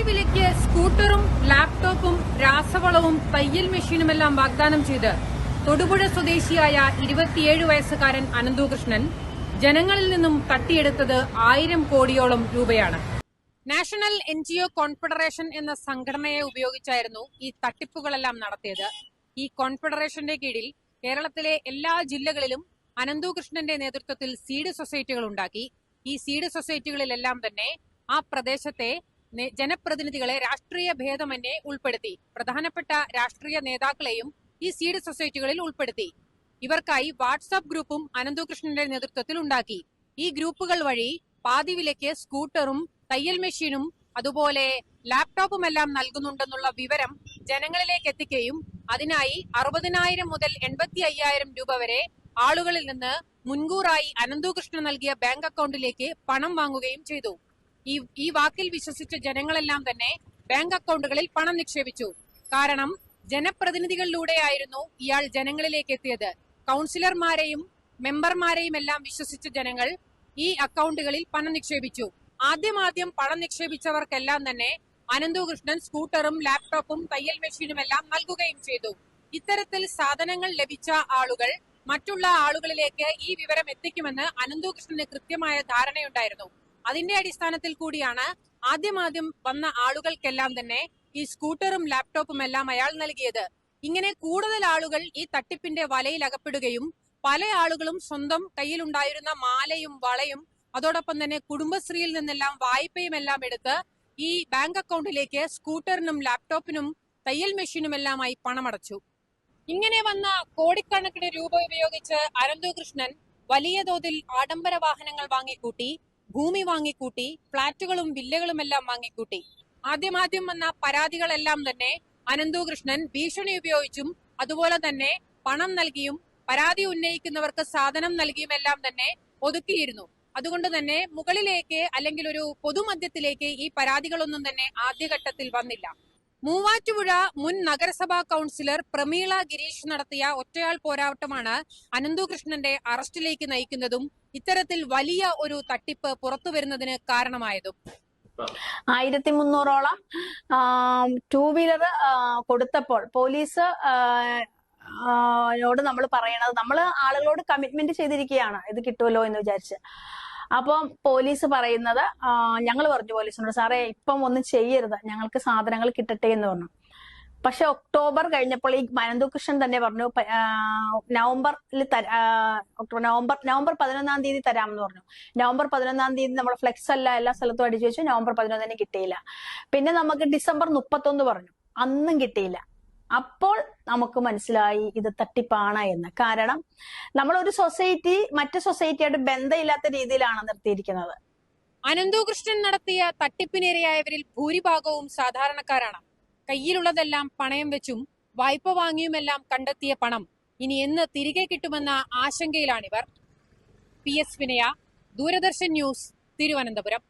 പാതി വിലയ്ക്ക് സ്കൂട്ടറും ലാപ്ടോപ്പും രാസവളവും തയ്യൽ മെഷീനുമെല്ലാം വാഗ്ദാനം ചെയ്ത് തൊടുപുഴ സ്വദേശിയായ ഇരുപത്തിയേഴ് വയസ്സുകാരൻ അനന്തുകൃഷ്ണൻ ജനങ്ങളിൽ നിന്നും തട്ടിയെടുത്തത് ആയിരം കോടിയോളം രൂപയാണ്. National N G O confederation എന്ന സംഘടനയെ ഉപയോഗിച്ചായിരുന്നു ഈ തട്ടിപ്പുകളെല്ലാം നടത്തിയത്. ഈ കോൺഫെഡറേഷന്റെ കീഴിൽ കേരളത്തിലെ എല്ലാ ജില്ലകളിലും അനന്തുകൃഷ്ണന്റെ നേതൃത്വത്തിൽ സീഡ് സൊസൈറ്റികൾ ഉണ്ടാക്കി. ഈ സീഡ് സൊസൈറ്റികളിലെല്ലാം തന്നെ ആ പ്രദേശത്തെ ജനപ്രതിനിധികളെ രാഷ്ട്രീയ ഭേദമന്യേ ഉൾപ്പെടുത്തി. പ്രധാനപ്പെട്ട രാഷ്ട്രീയ നേതാക്കളെയും ഈ സീഡ് സൊസൈറ്റികളിൽ ഉൾപ്പെടുത്തി. ഇവർക്കായി വാട്സാപ്പ് ഗ്രൂപ്പും അനന്തുകൃഷ്ണന്റെ നേതൃത്വത്തിൽ ഉണ്ടാക്കി. ഈ ഗ്രൂപ്പുകൾ വഴി പാതി വിലയ്ക്ക് സ്കൂട്ടറും തയ്യൽ മെഷീനും അതുപോലെ ലാപ്ടോപ്പും എല്ലാം നൽകുന്നുണ്ടെന്നുള്ള വിവരം ജനങ്ങളിലേക്ക് എത്തിക്കുകയും അതിനായി അറുപതിനായിരം മുതൽ എൺപത്തി അയ്യായിരം രൂപ വരെ ആളുകളിൽ നിന്ന് മുൻകൂറായി അനന്തുകൃഷ്ണൻ നൽകിയ ബാങ്ക് അക്കൗണ്ടിലേക്ക് പണം വാങ്ങുകയും ചെയ്തു. ഈ ഈ വാക്കിൽ വിശ്വസിച്ച ജനങ്ങളെല്ലാം തന്നെ ബാങ്ക് അക്കൗണ്ടുകളിൽ പണം നിക്ഷേപിച്ചു. കാരണം ജനപ്രതിനിധികളിലൂടെയായിരുന്നു ഇയാൾ ജനങ്ങളിലേക്ക് എത്തിയത്. കൗൺസിലർമാരെയും മെമ്പർമാരെയും എല്ലാം വിശ്വസിച്ച ജനങ്ങൾ ഈ അക്കൗണ്ടുകളിൽ പണം നിക്ഷേപിച്ചു. ആദ്യമാദ്യം പണം നിക്ഷേപിച്ചവർക്കെല്ലാം തന്നെ അനന്തുകൃഷ്ണൻ സ്കൂട്ടറും ലാപ്ടോപ്പും തയ്യൽ മെഷീനും എല്ലാം നൽകുകയും ചെയ്തു. ഇത്തരത്തിൽ സാധനങ്ങൾ ലഭിച്ച ആളുകൾ മറ്റുള്ള ആളുകളിലേക്ക് ഈ വിവരം എത്തിക്കുമെന്ന് അനന്തകൃഷ്ണന് കൃത്യമായ ധാരണയുണ്ടായിരുന്നു. അതിന്റെ അടിസ്ഥാനത്തിൽ കൂടിയാണ് ആദ്യമാദ്യം വന്ന ആളുകൾക്കെല്ലാം തന്നെ ഈ സ്കൂട്ടറും ലാപ്ടോപ്പും എല്ലാം അയാൾ നൽകിയത്. ഇങ്ങനെ കൂടുതൽ ആളുകൾ ഈ തട്ടിപ്പിന്റെ വലയിൽ അകപ്പെടുകയും പല ആളുകളും സ്വന്തം കയ്യിലുണ്ടായിരുന്ന മാലയും വളയും അതോടൊപ്പം തന്നെ കുടുംബശ്രീയിൽ നിന്നെല്ലാം വായ്പയും എല്ലാം എടുത്ത് ഈ ബാങ്ക് അക്കൗണ്ടിലേക്ക് സ്കൂട്ടറിനും ലാപ്ടോപ്പിനും തയ്യൽ മെഷീനും എല്ലാമായി പണമടച്ചു. ഇങ്ങനെ വന്ന കോടിക്കണക്കിന് രൂപ ഉപയോഗിച്ച് അനന്തുകൃഷ്ണൻ വലിയ തോതിൽ ആഡംബര വാഹനങ്ങൾ വാങ്ങിക്കൂട്ടി. ഭൂമി വാങ്ങിക്കൂട്ടി ഫ്ളാറ്റുകളും വില്ലകളുമെല്ലാം വാങ്ങിക്കൂട്ടി. ആദ്യമാദ്യം വന്ന പരാതികളെല്ലാം തന്നെ അനന്തുകൃഷ്ണൻ ഭീഷണി ഉപയോഗിച്ചും അതുപോലെ തന്നെ പണം നൽകിയും പരാതി ഉന്നയിക്കുന്നവർക്ക് സാധനം നൽകിയും എല്ലാം തന്നെ ഒതുക്കിയിരുന്നു. അതുകൊണ്ട് തന്നെ മുകളിലേക്ക് അല്ലെങ്കിൽ ഒരു പൊതുമധ്യത്തിലേക്ക് ഈ പരാതികളൊന്നും തന്നെ ആദ്യഘട്ടത്തിൽ വന്നില്ല. മൂവാറ്റുപുഴ മുൻ നഗരസഭാ കൗൺസിലർ പ്രമീള ഗിരീഷ് നടത്തിയ ഒറ്റയാൾ പോരാട്ടമാണ് അനന്തുകൃഷ്ണന്റെ അറസ്റ്റിലേക്ക് നയിക്കുന്നതും ഇത്തരത്തിൽ വലിയ ഒരു തട്ടിപ്പ് പുറത്തു വരുന്നതിന് കാരണമായതും. ആയിരത്തി മുന്നൂറോളം ടൂ വീലർ കൊടുത്തപ്പോൾ പോലീസ് ആ, നമ്മൾ പറയണത് നമ്മൾ ആളുകളോട് കമ്മിറ്റ്മെന്റ് ചെയ്തിരിക്കുകയാണ് ഇത് കിട്ടുമല്ലോ എന്ന് വിചാരിച്ച്. അപ്പം പോലീസ് പറയുന്നത് ഞങ്ങൾ പറഞ്ഞു പോലീസിനോട് സാറേ ഇപ്പം ഒന്നും ചെയ്യരുത് ഞങ്ങൾക്ക് സാധനങ്ങൾ കിട്ടട്ടെ എന്ന് പറഞ്ഞു. പക്ഷെ ഒക്ടോബർ കഴിഞ്ഞപ്പോൾ ഈ അനന്തകൃഷ്ണൻ തന്നെ പറഞ്ഞു നവംബറിൽ ഒക്ടോബർ നവംബർ നവംബർ പതിനൊന്നാം തീയതി തരാമെന്ന് പറഞ്ഞു. നവംബർ പതിനൊന്നാം തീയതി നമ്മൾ ഫ്ലെക്സ് അല്ല എല്ലാ സ്ഥലത്തും അടിച്ചു വെച്ചു നവംബർ പതിനൊന്നിന് കിട്ടിയില്ല. പിന്നെ നമുക്ക് ഡിസംബർ മുപ്പത്തൊന്ന് പറഞ്ഞു. അന്നും കിട്ടിയില്ല. അപ്പോൾ നമുക്ക് മനസ്സിലായി ഇത് തട്ടിപ്പാണ് എന്ന്. കാരണം നമ്മളൊരു സൊസൈറ്റി മറ്റു സൊസൈറ്റിയായിട്ട് ബന്ധമില്ലാത്ത രീതിയിലാണ് നിർത്തിയിരിക്കുന്നത്. അനന്തുകൃഷ്ണൻ നടത്തിയ തട്ടിപ്പിനിരയായവരിൽ ഭൂരിഭാഗവും സാധാരണക്കാരാണ്. കയ്യിലുള്ളതെല്ലാം പണയം വെച്ചും വായ്പ വാങ്ങിയുമെല്ലാം കണ്ടെത്തിയ പണം ഇനി എന്ന് തിരികെ കിട്ടുമെന്ന ആശങ്കയിലാണിവർ. പി എസ് വിനയ ദൂരദർശൻ ന്യൂസ് തിരുവനന്തപുരം.